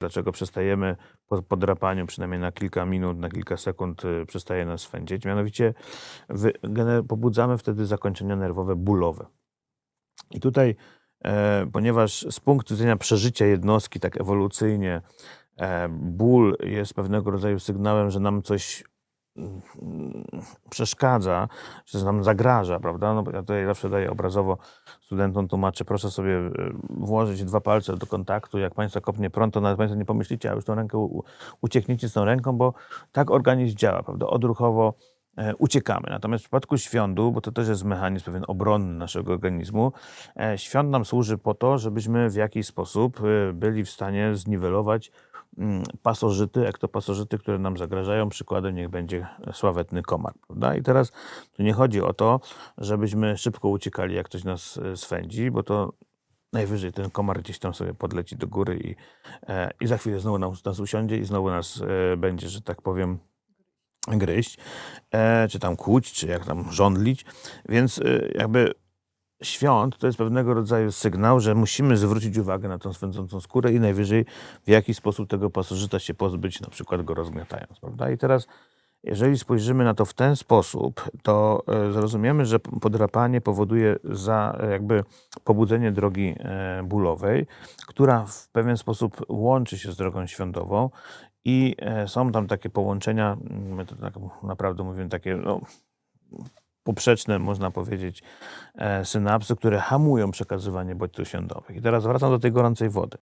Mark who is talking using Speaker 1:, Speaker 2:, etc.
Speaker 1: dlaczego przestajemy po, po drapaniu, przynajmniej na kilka minut, na kilka sekund y, przestaje nas swędzić. Mianowicie wy, pobudzamy wtedy zakończenia nerwowe bólowe. I tutaj, e, ponieważ z punktu widzenia przeżycia jednostki, tak ewolucyjnie, e, ból jest pewnego rodzaju sygnałem, że nam coś przeszkadza, że nam zagraża, prawda? No, ja tutaj zawsze daję obrazowo studentom, tłumaczę, proszę sobie e, włożyć dwa palce do kontaktu, jak Państwa kopnie prąd, to nawet Państwo nie pomyślicie, a już tą rękę uciekniecie z tą ręką, bo tak organizm działa, prawda? Odruchowo e, uciekamy. Natomiast w przypadku świądu, bo to też jest mechanizm pewien obronny naszego organizmu, e, świąd nam służy po to, żebyśmy w jakiś sposób e, byli w stanie zniwelować pasożyty, ektopasożyty, które nam zagrażają. Przykładem niech będzie sławetny komar. Prawda? I teraz tu nie chodzi o to, żebyśmy szybko uciekali, jak ktoś nas e, swędzi, bo to najwyżej ten komar gdzieś tam sobie podleci do góry i, e, i za chwilę znowu nas, nas usiądzie i znowu nas e, będzie, że tak powiem, gryźć, czy tam kłuć, czy jak tam żądlić. Więc jakby świąt to jest pewnego rodzaju sygnał, że musimy zwrócić uwagę na tą swędzącą skórę i najwyżej w jaki sposób tego pasożyta się pozbyć, na przykład go rozgniatając, prawda? I teraz jeżeli spojrzymy na to w ten sposób, to e, zrozumiemy, że podrapanie powoduje za e, jakby pobudzenie drogi e, bólowej, która w pewien sposób łączy się z drogą świątową i są tam takie połączenia, my to tak naprawdę mówimy takie no, poprzeczne, można powiedzieć, e, synapsy, które hamują przekazywanie bodźców świątowych. I teraz wracam do tej gorącej wody.